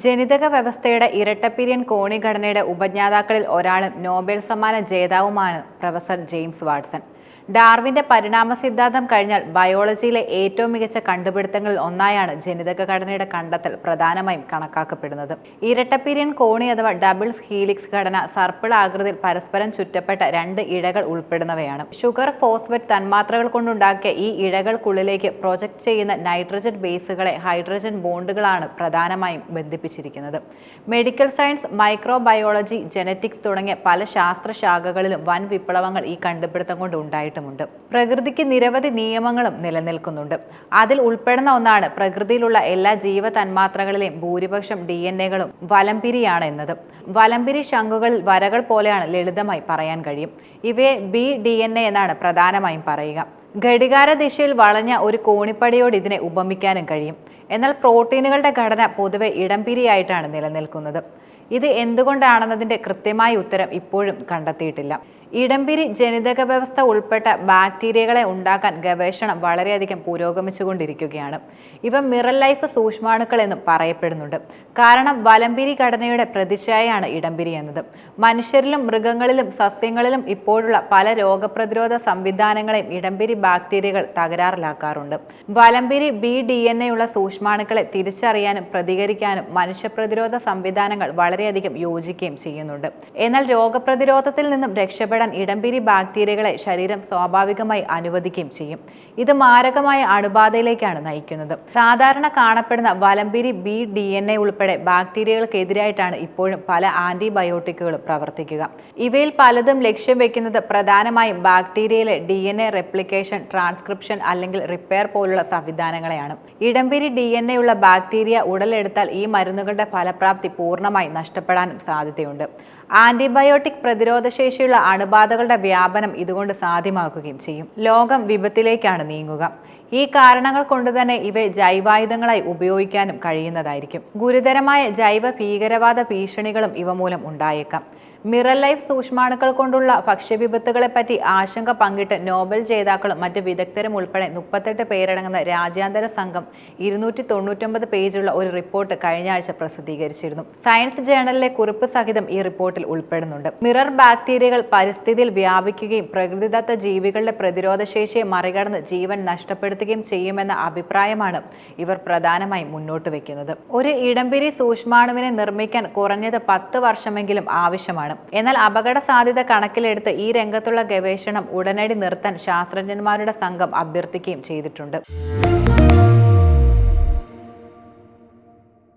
ജനിതക വ്യവസ്ഥയുടെ ഇരട്ടപ്പിരിയൻ കോണിഘടനയുടെ ഉപജ്ഞാതാക്കളിൽ ഒരാളും നോബൽ സമ്മാന ജേതാവുമാണ് പ്രൊഫസർ ജെയിംസ് വാട്സൺ. ഡാർവിന്റെ പരിണാമ സിദ്ധാന്തം കഴിഞ്ഞാൽ ബയോളജിയിലെ ഏറ്റവും മികച്ച കണ്ടുപിടുത്തങ്ങളിൽ ഒന്നായാണ് ജനിതക ഘടനയുടെ കണ്ടെത്തൽ പ്രധാനമായും കണക്കാക്കപ്പെടുന്നത്. ഇരട്ടപ്പീരിയൻ കോണി അഥവാ ഡബിൾ ഹീലിക്സ് ഘടന സർപ്പിൾ ആകൃതിയിൽ പരസ്പരം ചുറ്റപ്പെട്ട രണ്ട് ഇഴകൾ ഉൾപ്പെടുന്നവയാണ്. ഷുഗർ ഫോസ്ഫറ്റ് തന്മാത്രകൾ കൊണ്ടുണ്ടാക്കിയ ഈ ഇഴകൾക്കുള്ളിലേക്ക് പ്രൊജക്ട് ചെയ്യുന്ന നൈട്രജൻ ബേസുകളെ ഹൈഡ്രജൻ ബോണ്ടുകളാണ് പ്രധാനമായും ബന്ധിപ്പിച്ചിരിക്കുന്നത്. മെഡിക്കൽ സയൻസ് മൈക്രോബയോളജി ജനറ്റിക്സ് തുടങ്ങിയ പല ശാസ്ത്രശാഖകളിലും വൻ വിപ്ലവങ്ങൾ ഈ കണ്ടുപിടുത്തം കൊണ്ട് ഉണ്ടായിട്ടുമുണ്ട് പ്രകൃതിക്ക് നിരവധി നിയമങ്ങളും നിലനിൽക്കുന്നുണ്ട്. അതിൽ ഉൾപ്പെടുന്ന ഒന്നാണ് പ്രകൃതിയിലുള്ള എല്ലാ ജീവ തന്മാത്രകളിലെയും ഭൂരിപക്ഷം ഡി എൻ എകളും വലംപിരിയാണ് എന്നത്. വലംപിരി ശംഖുകളിൽ വരകൾ പോലെയാണ് ലളിതമായി പറയാൻ കഴിയും. ഇവയെ ബി ഡി എൻ എ എന്നാണ് പ്രധാനമായും പറയുക. ഘടികാര ദിശയിൽ വളഞ്ഞ ഒരു കോണിപ്പടിയോട് ഇതിനെ ഉപമിക്കാനും കഴിയും. എന്നാൽ പ്രോട്ടീനുകളുടെ ഘടന പൊതുവെ ഇടംപിരിയായിട്ടാണ് നിലനിൽക്കുന്നത്. ഇത് എന്തുകൊണ്ടാണെന്നതിന്റെ കൃത്യമായ ഉത്തരം ഇപ്പോഴും കണ്ടെത്തിയിട്ടില്ല. ഇടംപിരി ജനിതക വ്യവസ്ഥ ഉൾപ്പെട്ട ബാക്ടീരിയകളെ ഉണ്ടാക്കാൻ ഗവേഷണം വളരെയധികം പുരോഗമിച്ചുകൊണ്ടിരിക്കുകയാണ്. ഇവ മിറൽ ലൈഫ് സൂക്ഷ്മാണുക്കൾ എന്നും പറയപ്പെടുന്നുണ്ട്. കാരണം വലംപിരി ഘടനയുടെ പ്രതിച്ഛായയാണ് ഇടംപിരി എന്നത്. മനുഷ്യരിലും മൃഗങ്ങളിലും സസ്യങ്ങളിലും ഇപ്പോഴുള്ള പല രോഗപ്രതിരോധ സംവിധാനങ്ങളെയും ഇടംപിരി ബാക്ടീരിയകൾ തകരാറിലാക്കാറുണ്ട്. വലംപിരി ബി ഡി എൻ എ ഉള്ള സൂക്ഷ്മാണുക്കളെ തിരിച്ചറിയാനും പ്രതികരിക്കാനും മനുഷ്യ പ്രതിരോധ സംവിധാനങ്ങൾ വളരെയധികം യോജിക്കുകയും ചെയ്യുന്നുണ്ട്. എന്നാൽ രോഗപ്രതിരോധത്തിൽ നിന്നും രക്ഷപ്പെടാൻ ഇടംപിരി ബാക്ടീരിയകളെ ശരീരം സ്വാഭാവികമായി അനുവദിക്കുകയും ചെയ്യും. ഇത് മാരകമായ അണുബാധയിലേക്കാണ് നയിക്കുന്നത്. സാധാരണ കാണപ്പെടുന്ന വലംപിരി ബി ഡി എൻ എ ഉൾപ്പെടെ ബാക്ടീരിയകൾക്കെതിരായിട്ടാണ് ഇപ്പോഴും പല ആന്റിബയോട്ടിക്കുകളും പ്രവർത്തിക്കുക. ഇവയിൽ പലതും ലക്ഷ്യം വെക്കുന്നത് പ്രധാനമായും ബാക്ടീരിയയിലെ D N A replication transcription അല്ലെങ്കിൽ റിപ്പയർ പോലുള്ള സംവിധാനങ്ങളെയാണ്. ഇടംപിരി ഡി എൻ എ ഉള്ള ബാക്ടീരിയ ഉടലെടുത്താൽ ഈ മരുന്നുകളുടെ ഫലപ്രാപ്തി പൂർണമായി നഷ്ടപ്പെടാനും സാധ്യതയുണ്ട്. ആന്റിബയോട്ടിക് പ്രതിരോധശേഷിയുള്ള അണുബാധകളുടെ വ്യാപനം ഇതുകൊണ്ട് സാധ്യമാക്കുകയും ചെയ്യും. ലോകം വിപത്തിലേക്കാണ് നീങ്ങുക. ഈ കാരണങ്ങൾ കൊണ്ട് തന്നെ ഇവയെ ജൈവായുധങ്ങളായി ഉപയോഗിക്കാനും കഴിയുന്നതായിരിക്കും. ഗുരുതരമായ ജൈവ ഭീകരവാദ ഭീഷണികളും ഇവ മൂലം ഉണ്ടായേക്കാം. മിറൽ ലൈഫ് സൂക്ഷ്മാണുക്കൾ കൊണ്ടുള്ള ഭക്ഷ്യവിപത്തുകളെ പറ്റി ആശങ്ക പങ്കിട്ട് നോബൽ ജേതാക്കളും മറ്റ് വിദഗ്ധരും ഉൾപ്പെടെ മുപ്പത്തെട്ട് പേരടങ്ങുന്ന രാജ്യാന്തര സംഘം ഇരുന്നൂറ്റി തൊണ്ണൂറ്റൊമ്പത് പേജുള്ള ഒരു റിപ്പോർട്ട് കഴിഞ്ഞ ആഴ്ച പ്രസിദ്ധീകരിച്ചിരുന്നു. സയൻസ് ജേണലിലെ കുറിപ്പ് സഹിതം ഈ റിപ്പോർട്ടിൽ ഉൾപ്പെടുന്നുണ്ട്. മിറർ ബാക്ടീരിയകൾ പരിസ്ഥിതിയിൽ വ്യാപിക്കുകയും പ്രകൃതിദത്ത ജീവികളുടെ പ്രതിരോധശേഷിയെ മറികടന്ന് ജീവൻ നഷ്ടപ്പെടുത്തുകയും ചെയ്യുമെന്ന അഭിപ്രായമാണ് ഇവർ പ്രധാനമായും മുന്നോട്ട് വയ്ക്കുന്നത് ഒരു ഇടംപിരി സൂക്ഷ്മാണുവിനെ നിർമ്മിക്കാൻ കുറഞ്ഞത് പത്ത് വർഷമെങ്കിലും ആവശ്യമാണ്. എന്നാൽ അപകട സാധ്യത കണക്കിലെടുത്ത് ഈ രംഗത്തുള്ള ഗവേഷണം ഉടനടി നിർത്താൻ ശാസ്ത്രജ്ഞന്മാരുടെ സംഘം അഭ്യർത്ഥിക്കുകയും ചെയ്തിട്ടുണ്ട്.